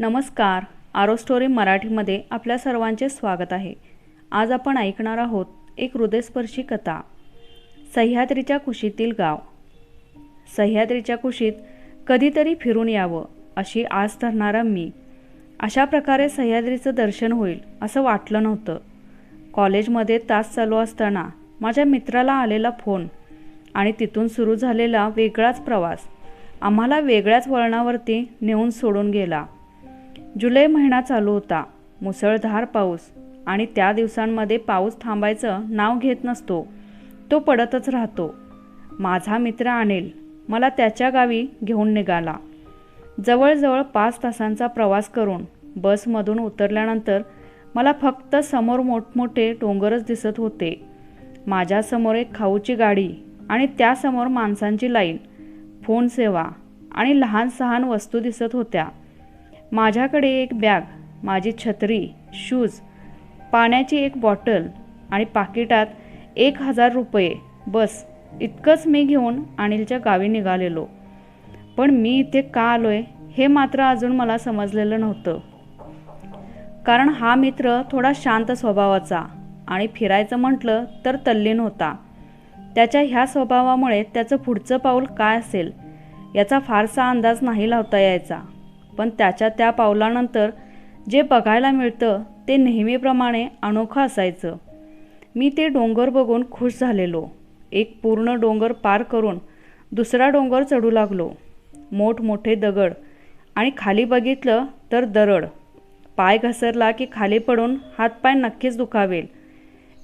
नमस्कार आरो स्टोरी मराठीमध्ये आपल्या सर्वांचे स्वागत आहे. आज आपण ऐकणार आहोत एक हृदयस्पर्शी कथा सह्याद्रीच्या कुशीतील गाव. सह्याद्रीच्या कुशीत कधीतरी फिरून यावं अशी आस धरणारा मी. अशा प्रकारे सह्याद्रीचं दर्शन होईल असं वाटलं नव्हतं. कॉलेजमध्ये तास चालू असताना माझ्या मित्राला आलेला फोन आणि तिथून सुरू झालेला वेगळाच प्रवास आम्हाला वेगळ्याच वळणावरती नेऊन सोडून गेला. जुलै महिना चालू होता. मुसळधार पाऊस आणि त्या दिवसांमध्ये पाऊस थांबायचं नाव घेत नसतो. तो पडतच राहतो. माझा मित्र अनिल मला त्याच्या गावी घेऊन निघाला. जवळजवळ पाच तासांचा प्रवास करून बसमधून उतरल्यानंतर मला फक्त समोर मोठमोठे डोंगरच दिसत होते. माझ्यासमोर एक खाऊची गाडी आणि त्यासमोर माणसांची लाईन फोन सेवा आणि लहान सहान वस्तू दिसत होत्या. माझ्याकडे एक बॅग माझी छत्री शूज पाण्याची एक बॉटल आणि पाकिटात एक हजार रुपये. बस इतकंच मी घेऊन अनिलच्या गावी निघालेलो. पण मी इथे का आलो आहे हे मात्र अजून मला समजलेलं नव्हतं. कारण हा मित्र थोडा शांत स्वभावाचा आणि फिरायचं म्हटलं तर तल्लीन होता. त्याच्या ह्या स्वभावामुळे त्याचं पुढचं पाऊल काय असेल याचा फारसा अंदाज नाही लावता यायचा. पण त्याच्या त्या पावलानंतर जे बघायला मिळतं ते नेहमीप्रमाणे अनोखं असायचं. मी ते डोंगर बघून खुश झालेलो. एक पूर्ण डोंगर पार करून दुसरा डोंगर चढू लागलो. मोठमोठे दगड आणि खाली बघितलं तर दरड. पाय घसरला की खाली पडून हातपाय नक्कीच दुखावेल.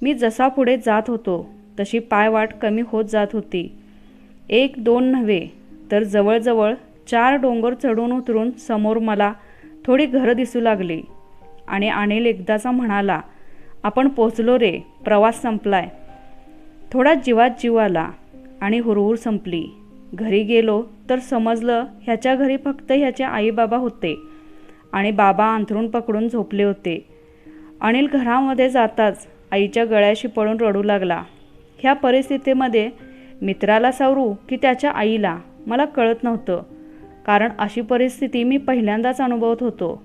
मी जसा पुढे जात होतो तशी पायवाट कमी होत जात होती. एक दोन नव्हे तर जवळजवळ चार डोंगर चढून उतरून समोर मला थोडी घरं दिसू लागली. आणि अनिल एकदाचा म्हणाला आपण पोचलो रे प्रवास संपलाय. थोडा जीवात जीव आला आणि हुरहुर संपली. घरी गेलो तर समजलं ह्याच्या घरी फक्त ह्याचे आईबाबा होते आणि बाबा अंथरून पकडून झोपले होते. अनिल घरामध्ये जाताच आईच्या गळ्याशी पडून रडू लागला. ह्या परिस्थितीमध्ये मित्राला सावरू की त्याच्या आईला? मला कळत नव्हतं. कारण अशी परिस्थिती मी पहिल्यांदाच अनुभवत होतो.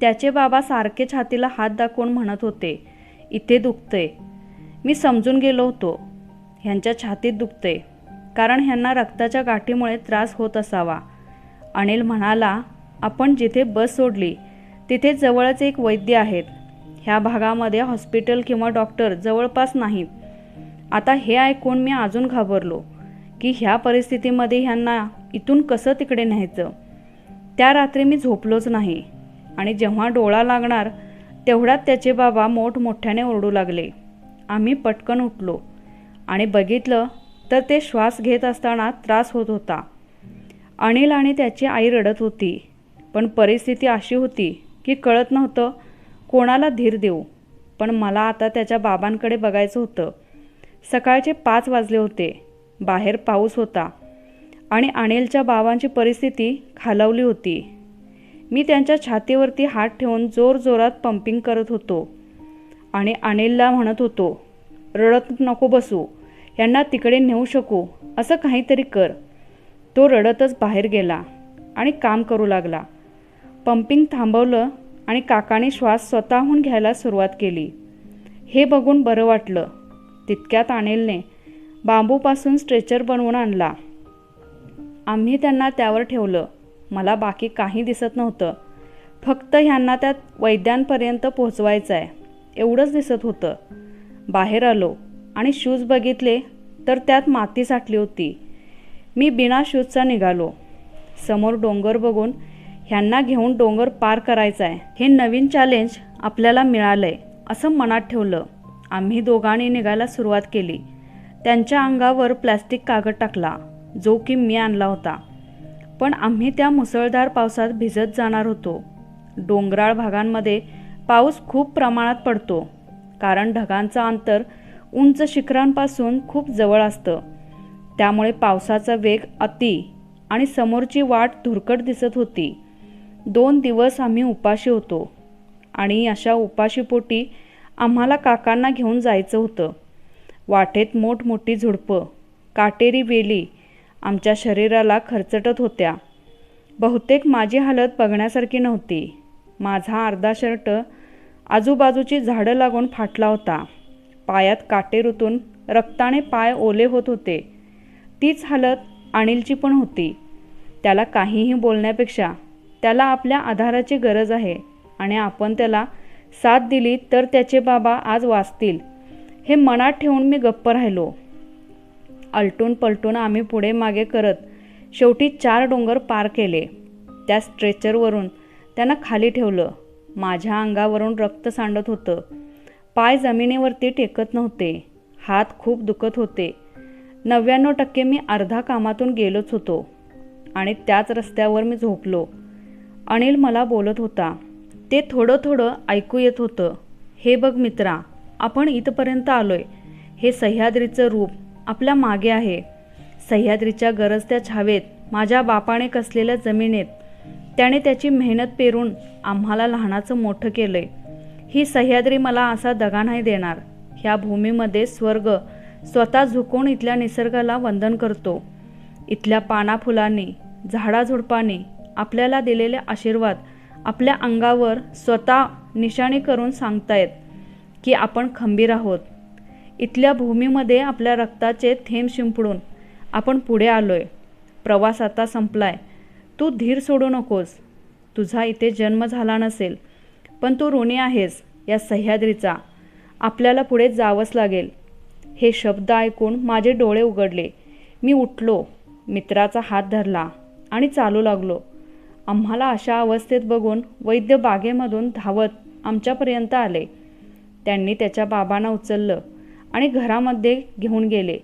त्याचे बाबा सारखे छातीला हात दाखवून म्हणत होते इथे दुखते मी समजून गेलो होतो ह्यांच्या छातीत दुखते कारण ह्यांना रक्ताच्या गाठीमुळे त्रास होत असावा. अनिल म्हणाला आपण जिथे बस सोडली तिथे जवळच एक वैद्य आहेत. ह्या भागामध्ये हॉस्पिटल किंवा डॉक्टर जवळपास नाहीत. आता हे ऐकून मी अजून घाबरलो. की ह्या परिस्थितीमध्ये ह्यांना इथून कसं तिकडे न्यायचं? त्या रात्री मी झोपलोच नाही. आणि जेव्हा डोळा लागणार तेवढ्यात त्याचे बाबा मोठमोठ्याने ओरडू लागले. आम्ही पटकन उठलो आणि बघितलं तर ते श्वास घेत असताना त्रास होत होता. अनिल आणि त्याची आई रडत होती पण परिस्थिती अशी होती की कळत नव्हतं कोणाला धीर देऊ. पण मला आता त्याच्या बाबांकडे बघायचं होतं. सकाळचे पाच वाजले होते. बाहेर पाऊस होता आणि अनिलच्या बाबांची परिस्थिती खालावली होती. मी त्यांच्या छातीवरती हात ठेवून जोरजोरात पंपिंग करत होतो आणि अनिलला म्हणत होतो रडत नको बसू यांना तिकडे नेऊ शकू असं काहीतरी कर. तो रडतच बाहेर गेला आणि काम करू लागला. पंपिंग थांबवलं आणि काकाने श्वास स्वतःहून घ्यायला सुरुवात केली. हे बघून बरं वाटलं. तितक्यात अनिलने बांबूपासून स्ट्रेचर बनवून आणला. आम्ही त्यांना त्यावर ठेवलं. मला बाकी काही दिसत नव्हतं. फक्त ह्यांना त्यात वैद्यांपर्यंत पोहोचवायचं आहे एवढंच दिसत होतं. बाहेर आलो आणि शूज बघितले तर त्यात माती साठली होती. मी बिना शूजचा निघालो. समोर डोंगर बघून ह्यांना घेऊन डोंगर पार करायचा आहे हे नवीन चॅलेंज आपल्याला मिळालं आहे असं मनात ठेवलं. आम्ही दोघांनी निघायला सुरुवात केली. त्यांच्या अंगावर प्लॅस्टिक कागद टाकला जो की मी आणला होता. पण आम्ही त्या मुसळधार पावसात भिजत जाणार होतो. डोंगराळ भागांमध्ये पाऊस खूप प्रमाणात पडतो कारण ढगांचं अंतर उंच शिखरांपासून खूप जवळ असतं. त्यामुळे पावसाचा वेग अति आणि समोरची वाट धुरकट दिसत होती. दोन दिवस आम्ही उपाशी होतो आणि अशा उपाशीपोटी आम्हाला काकांना घेऊन जायचं होतं. वाटेत मोठमोठी झुडपं काटेरी वेली आमच्या शरीराला खरचटत होत्या. बहुतेक माझी हालत बघण्यासारखी नव्हती. माझा अर्धा शर्ट आजूबाजूची झाडं लागून फाटला होता. पायात काटेरुतून रक्ताने पाय ओले होत होते. तीच हालत अनिलची पण होती. त्याला काहीही बोलण्यापेक्षा त्याला आपल्या आधाराची गरज आहे आणि आपण त्याला साथ दिली तर त्याचे बाबा आज वाचतील. हे मनात ठेवून मी गप्प राहिलो. आलटून पलटून आम्ही पुढे मागे करत शेवटी चार डोंगर पार केले. त्या स्ट्रेचरवरून त्यानं खाली ठेवलं. माझ्या अंगावरून रक्त सांडत होतं. पाय जमिनीवरती टेकत नव्हते. हात खूप दुखत होते. नव्याण्णव टक्के मी अर्धा कामातून गेलोच होतो. आणि त्याच रस्त्यावर मी झोपलो. अनिल मला बोलत होता. ते थोडं थोडं ऐकू येत होतं. हे बघ मित्रा आपण इथपर्यंत आलोय. हे सह्याद्रीचं रूप आपल्या मागे आहे. सह्याद्रीच्या गरजत्या छावेत माझ्या बापाने कसलेल्या जमिनीत त्याने त्याची मेहनत पेरून आम्हाला लहानाचं मोठं केलंय. ही सह्याद्री मला असा दगा नाही देणार. ह्या भूमीमध्ये स्वर्ग स्वतः झुकून इथल्या निसर्गाला वंदन करतो. इथल्या पानाफुलांनी झाडाझुडपांनी आपल्याला दिलेले आशीर्वाद आपल्या अंगावर स्वतः निशाणी करून सांगतायत. की आपण खंबीर आहोत. इथल्या भूमीमध्ये आपल्या रक्ताचे थेंब शिंपडून आपण पुढे आलोय. प्रवास आता संपलाय. तू धीर सोडू नकोस. तुझा इथे जन्म झाला नसेल पण तू ऋणी आहेस या सह्याद्रीचा. आपल्याला पुढे जावंच लागेल. हे शब्द ऐकून माझे डोळे उघडले. मी उठलो. मित्राचा हात धरला आणि चालू लागलो. आम्हाला अशा अवस्थेत बघून वैद्य बागेमधून धावत आमच्यापर्यंत आले. त्यांनी त्याच्या बाबांना उचललं आणि घरामध्ये घेऊन गेले.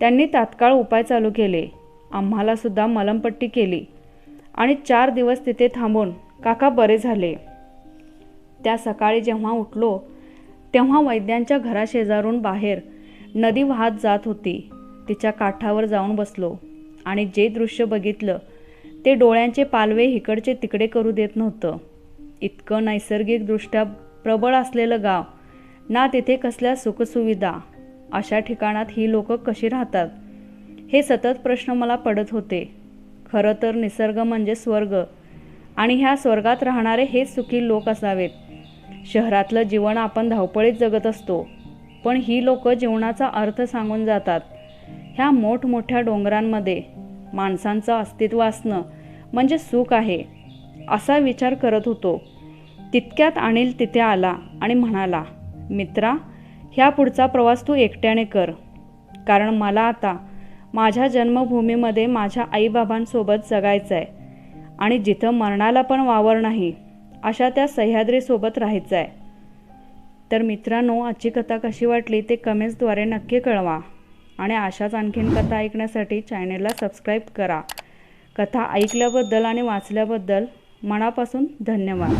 त्यांनी तात्काळ उपाय चालू केले. आम्हालासुद्धा मलमपट्टी केली आणि चार दिवस तिथे थांबून काका बरे झाले. त्या सकाळी जेव्हा उठलो तेव्हा वैद्यांच्या घराशेजारून बाहेर नदी वाहत जात होती. तिच्या काठावर जाऊन बसलो आणि जे दृश्य बघितलं ते डोळ्यांचे पालवे इकडचे तिकडे करू देत नव्हतं. इतकं नैसर्गिकदृष्ट्या प्रबळ असलेलं गाव ना तिथे कसल्या सुखसुविधा? अशा ठिकाणात ही लोकं कशी राहतात? हे सतत प्रश्न मला पडत होते. खरं तर निसर्ग म्हणजे स्वर्ग. आणि ह्या स्वर्गात राहणारे हेच सुखी लोक असावेत. शहरातलं जीवन आपण धावपळीत जगत असतो. पण ही लोक जीवनाचा अर्थ सांगून जातात. ह्या मोठमोठ्या डोंगरांमध्ये माणसांचं अस्तित्व असणं म्हणजे सुख आहे असा विचार करत होतो. तितक्यात अनिल तिथे आला आणि म्हणाला मित्रा ह्या पुढचा प्रवास तू एकट्याने कर. कारण मला आता माझ्या जन्मभूमीमध्ये माझ्या आईबाबांसोबत जगायचं आहे आणि जिथं मरणाला पण वावर नाही अशा त्या सह्याद्रीसोबत राहायचं आहे तर मित्रांनो आजची कथा कशी वाटली ते कमेंट्सद्वारे नक्की कळवा आणि अशाच आणखीन कथा ऐकण्यासाठी चॅनेलला सबस्क्राईब करा. कथा ऐकल्याबद्दल आणि वाचल्याबद्दल मनापासून धन्यवाद.